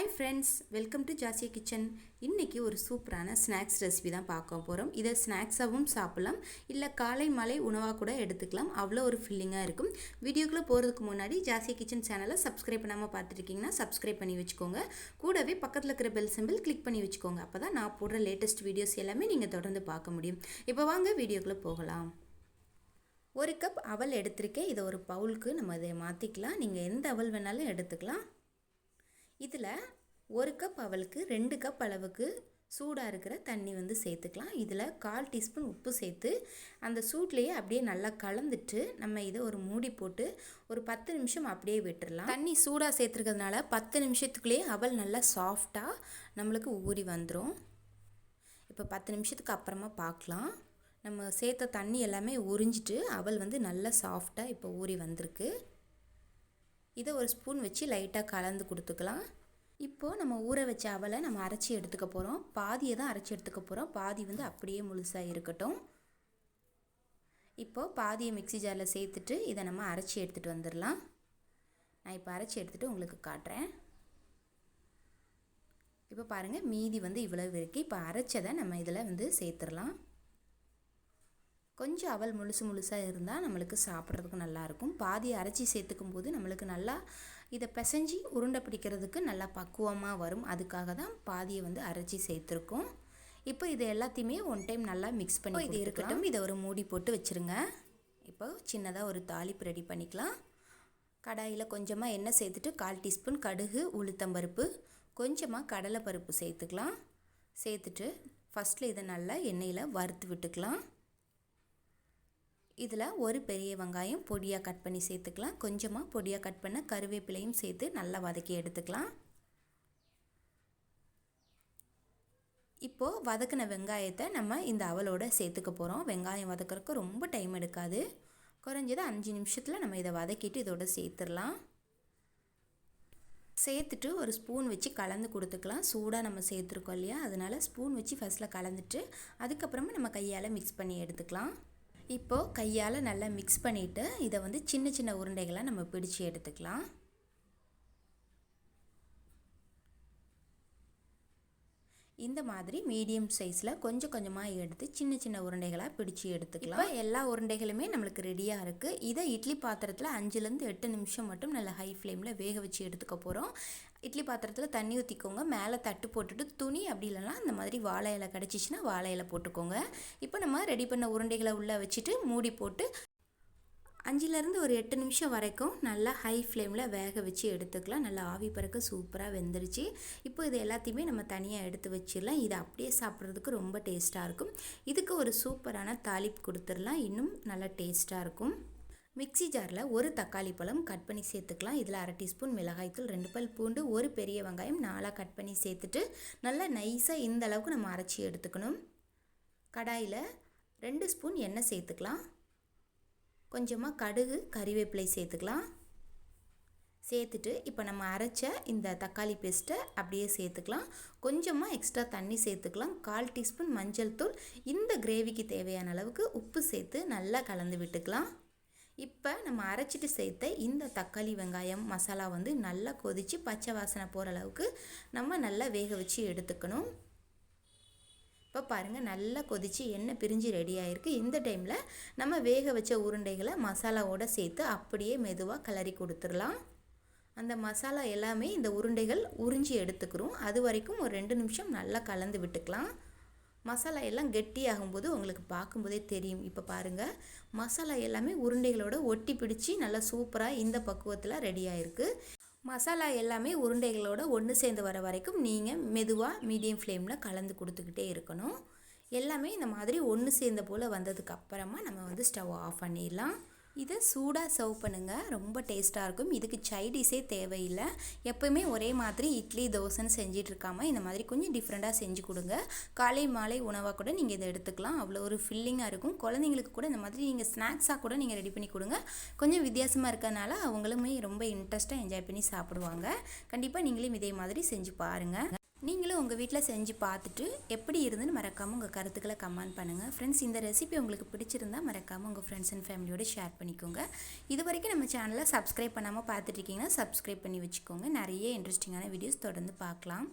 Hi friends welcome to Jasia kitchen இன்றைக்கி ஒரு சூப்பரான ஸ்நாக்ஸ் ரெசிபி தான் பார்க்க போகிறோம் இதை ஸ்நாக்ஸாகவும் சாப்பிட்லாம். இல்லை காலை மாலை உணவாக கூட எடுத்துக்கலாம். அவ்வளோ ஒரு ஃபில்லிங்காக இருக்கும். வீடியோக்குள்ளே போகிறதுக்கு முன்னாடி ஜாசியா கிச்சன் சேனலை சப்ஸ்கிரைப் பண்ணாமல் பார்த்துருக்கீங்கன்னா சப்ஸ்கிரைப் பண்ணி வச்சுக்கோங்க. கூடவே பக்கத்தில் இருக்கிற பெல் சிம்பிள் கிளிக் பண்ணி வச்சுக்கோங்க. அப்போ தான் நான் போடுற லேட்டஸ்ட் வீடியோஸ் எல்லாமே நீங்கள் தொடர்ந்து பார்க்க முடியும். இப்போ வாங்க வீடியோக்குள்ளே போகலாம். ஒரு கப் அவல் எடுத்திருக்கேன். இதை ஒரு பவுலுக்கு நம்ம இதை மாற்றிக்கலாம் நீங்கள் எந்த அவல் வேணாலும் எடுத்துக்கலாம். இதில் ஒரு கப் அவளுக்கு ரெண்டு கப் அளவுக்கு சூடாக இருக்கிற தண்ணி வந்து சேர்த்துக்கலாம். இதில் கால் டீஸ்பூன் உப்பு சேர்த்து அந்த சூட்லேயே அப்படியே நல்லா கலந்துட்டு நம்ம இதை ஒரு மூடி போட்டு ஒரு பத்து நிமிஷம் அப்படியே விட்டுடலாம் தண்ணி சூடாக சேர்த்துருக்கிறதுனால பத்து நிமிஷத்துக்குள்ளேயே அவள் நல்லா சாஃப்டாக நம்மளுக்கு ஊறி வந்துடும் இப்போ பத்து நிமிஷத்துக்கு அப்புறமா பார்க்கலாம் நம்ம சேர்த்த தண்ணி எல்லாமே உறிஞ்சிட்டு அவள் வந்து நல்லா சாஃப்டாக இப்போ ஊறி வந்திருக்கு. இதை ஒரு ஸ்பூன் வச்சு லைட்டாக கலந்து கொடுத்துக்கலாம். இப்போது நம்ம ஊற வச்ச அவலை நம்ம அரைச்சி எடுத்துக்க போகிறோம் பாதியை தான் அரைச்சி எடுத்துக்க போகிறோம் பாதி வந்து அப்படியே முழுசாக இருக்கட்டும். இப்போது பாதியை மிக்சி ஜாரில் சேர்த்துட்டு இதை நம்ம அரைச்சி எடுத்துகிட்டு வந்துடலாம். நான் இப்போ அரைச்சி எடுத்துகிட்டு உங்களுக்கு காட்டுறேன். இப்போ பாருங்கள் மீதி வந்து இவ்வளவு இருக்குது இப்போ அரைச்சதை நம்ம இதில் வந்து சேர்த்துடலாம். கொஞ்சம் அவல் முழுசு முழுசாக இருந்தால் நம்மளுக்கு சாப்பிட்றதுக்கு நல்லாயிருக்கும் பாதி அரைச்சி சேர்த்துக்கும் போது நம்மளுக்கு நல்லா இதை பிசைஞ்சி உருண்டை பிடிக்கிறதுக்கு நல்லா பக்குவமாக வரும். அதுக்காக தான் பாதியை வந்து அரைச்சி சேர்த்துருக்கோம். இப்போ இது எல்லாத்தையுமே ஒன் டைம் நல்லா மிக்ஸ் பண்ணி இது இருக்கட்டும். இதை ஒரு மூடி போட்டு வச்சுருங்க. இப்போ சின்னதாக ஒரு தாளிப்பு ரெடி பண்ணிக்கலாம். கடாயில் கொஞ்சமாக எண்ணெய் சேர்த்துட்டு கால் டீஸ்பூன் கடுகு உளுத்தம்பருப்பு கொஞ்சமாக கடலை பருப்பு சேர்த்துக்கலாம். சேர்த்துட்டு ஃபஸ்ட்டில் இதை நல்லா எண்ணெயில் வறுத்து விட்டுக்கலாம். இதில் ஒரு பெரிய வெங்காயம் பொடியாக கட் பண்ணி சேர்த்துக்கலாம். கொஞ்சமாக பொடியாக கட் பண்ண கருவேப்பிலையும் சேர்த்து நல்லா வதக்கி எடுத்துக்கலாம். இப்போது வதக்கின வெங்காயத்தை நம்ம இந்த அவலோட சேர்த்துக்க போகிறோம். வெங்காயம் வதக்கிறதுக்கு ரொம்ப டைம் எடுக்காது. குறைஞ்சது அஞ்சு நிமிஷத்தில் நம்ம இதை வதக்கிட்டு இதோட சேர்த்துடலாம். சேர்த்துட்டு ஒரு ஸ்பூன் வச்சு கலந்து கொடுத்துக்கலாம். சூடாக நம்ம சேர்த்துருக்கோம் இல்லையா? அதனால் ஸ்பூன் வச்சு ஃபஸ்ட்டில் கலந்துட்டு அதுக்கப்புறமா நம்ம கையால் மிக்ஸ் பண்ணி எடுத்துக்கலாம். இப்போது கையால் நல்லா மிக்ஸ் பண்ணிவிட்டு இதை வந்து சின்ன சின்ன உருண்டைகளாக நம்ம பிடிச்சி எடுத்துக்கலாம். இந்த மாதிரி மீடியம் சைஸில் கொஞ்சம் கொஞ்சமாக எடுத்து சின்ன சின்ன உருண்டைகளாக பிடிச்சி எடுத்துக்கலாம். இப்போ எல்லா உருண்டைகளுமே நம்மளுக்கு ரெடியாக இருக்குது இதை இட்லி பாத்திரத்தில் அஞ்சுலேருந்து எட்டு நிமிஷம் மட்டும் நல்லா ஹை ஃப்ளேமில் வேக வச்சு எடுத்துக்க போகிறோம் இட்லி பாத்திரத்தில் தண்ணி ஊற்றிக்கோங்க மேலே தட்டு போட்டுட்டு துணி அப்படி இல்லைனா அந்த மாதிரி வாழை இலை கிடச்சிச்சின்னா வாழை இலை போட்டுக்கோங்க. இப்போ நம்ம ரெடி பண்ண உருண்டைகளை உள்ளே வச்சுட்டு மூடி போட்டு அஞ்சுலேருந்து ஒரு எட்டு நிமிஷம் வரைக்கும் நல்லா ஹை ஃப்ளேமில் வேக வச்சு எடுத்துக்கலாம். நல்லா ஆவி பறக்க சூப்பராக வெந்துருச்சு. இப்போ இது எல்லாத்தையுமே நம்ம தனியாக எடுத்து வச்சிடலாம். இதை அப்படியே சாப்பிட்றதுக்கு ரொம்ப டேஸ்ட்டாக இருக்கும். இதுக்கு ஒரு சூப்பரான தாளிப்பு கொடுத்துடலாம். இன்னும் நல்லா டேஸ்ட்டாக இருக்கும். மிக்சி ஜாரில் ஒரு தக்காளி பழம் கட் பண்ணி சேர்த்துக்கலாம். இதில் அரை டீஸ்பூன் மிளகாய்த்தூள் ரெண்டு பல் பூண்டு ஒரு பெரிய வெங்காயம் நாலாக கட் பண்ணி சேர்த்துட்டு நல்லா நைஸாக இந்த அளவுக்கு நம்ம அரைச்சி எடுத்துக்கணும். கடாயில் ரெண்டு ஸ்பூன் எண்ணெய் சேர்த்துக்கலாம். கொஞ்சமாக கடுகு கறிவேப்பிலை சேர்த்துக்கலாம். சேர்த்துட்டு இப்போ நம்ம அரைச்ச இந்த தக்காளி பேஸ்ட்டை அப்படியே சேர்த்துக்கலாம். கொஞ்சமாக எக்ஸ்ட்ரா தண்ணி சேர்த்துக்கலாம். கால் டீஸ்பூன் மஞ்சள் தூள். இந்த கிரேவிக்கு தேவையான அளவுக்கு உப்பு சேர்த்து நல்லா கலந்து விட்டுக்கலாம். இப்போ நம்ம அரைச்சிட்டு சேர்த்த இந்த தக்காளி வெங்காயம் மசாலா வந்து நல்லா கொதித்து பச்சை வாசனை போகிற அளவுக்கு நம்ம நல்லா வேக வச்சு எடுத்துக்கணும். இப்போ பாருங்கள் நல்லா கொதித்து எண்ணெய் பிரிஞ்சு ரெடி ஆகிருக்கு இந்த டைமில் நம்ம வேக வச்ச உருண்டைகளை மசாலாவோடு சேர்த்து அப்படியே மெதுவாக கிளறி கொடுத்துடலாம். அந்த மசாலா எல்லாமே இந்த உருண்டைகள் உறிஞ்சி எடுத்துக்கிறோம். அது வரைக்கும் ஒரு ரெண்டு நிமிஷம் நல்லா கலந்து விட்டுக்கலாம். மசாலா எல்லாம் கெட்டியாகும்போது உங்களுக்கு பார்க்கும்போதே தெரியும். இப்போ பாருங்கள் மசாலா எல்லாமே உருண்டைகளோட ஒட்டி பிடிச்சி நல்லா சூப்பராக இந்த பக்குவத்தில் ரெடி ஆகிருக்கு மசாலா எல்லாமே உருண்டைகளோட ஒன்று சேர்ந்து வர வரைக்கும் நீங்கள் மெதுவாக மீடியம் ஃப்ளேமில் கலந்து கொடுத்துக்கிட்டே இருக்கணும். எல்லாமே இந்த மாதிரி ஒன்று சேர்ந்த போல் வந்ததுக்கு அப்புறமா நம்ம வந்து ஸ்டவ் ஆஃப் பண்ணிடலாம். இதை சூடாக சர்வ் பண்ணுங்கள் ரொம்ப டேஸ்ட்டாக இருக்கும். இதுக்கு சைடிஸே தேவையில்லை. எப்போயுமே ஒரே மாதிரி இட்லி தோசைன்னு செஞ்சிட்டு இருக்காமல் இந்த மாதிரி கொஞ்சம் டிஃப்ரெண்ட்டாக செஞ்சு கொடுங்க. காலை மாலை உணவாக கூட நீங்கள் இதை எடுத்துக்கலாம். அவ்வளோ ஒரு ஃபில்லிங்காக இருக்கும். குழந்தைங்களுக்கு கூட இந்த மாதிரி நீங்கள் ஸ்நாக்ஸாக கூட நீங்கள் ரெடி பண்ணி கொடுங்க. கொஞ்சம் வித்தியாசமாக இருக்கிறதுனால அவங்களுமே ரொம்ப இன்ட்ரெஸ்ட்டாக என்ஜாய் பண்ணி சாப்பிடுவாங்க. கண்டிப்பாக நீங்களும் இதே மாதிரி செஞ்சு பாருங்கள் நீங்களும் உங்கள் வீட்டில் செஞ்சு பார்த்துட்டு எப்படி இருந்துன்னு மறக்காமல் உங்கள் கருத்துக்களை கமெண்ட் பண்ணுங்கள் ஃப்ரெண்ட்ஸ் இந்த ரெசிபி உங்களுக்கு பிடிச்சிருந்தா மறக்காமல் உங்கள் ஃப்ரெண்ட்ஸ் அண்ட் ஃபேமிலியோட ஷேர் பண்ணிக்கோங்க. இது வரைக்கும் நம்ம சேனலை சப்ஸ்கிரைப் பண்ணாமல் பார்த்துட்ருக்கீங்கன்னா சப்ஸ்கிரைப் பண்ணி வச்சுக்கோங்க. நிறைய இன்ட்ரெஸ்டிங்கான வீடியோஸ் தொடர்ந்து பார்க்கலாம்.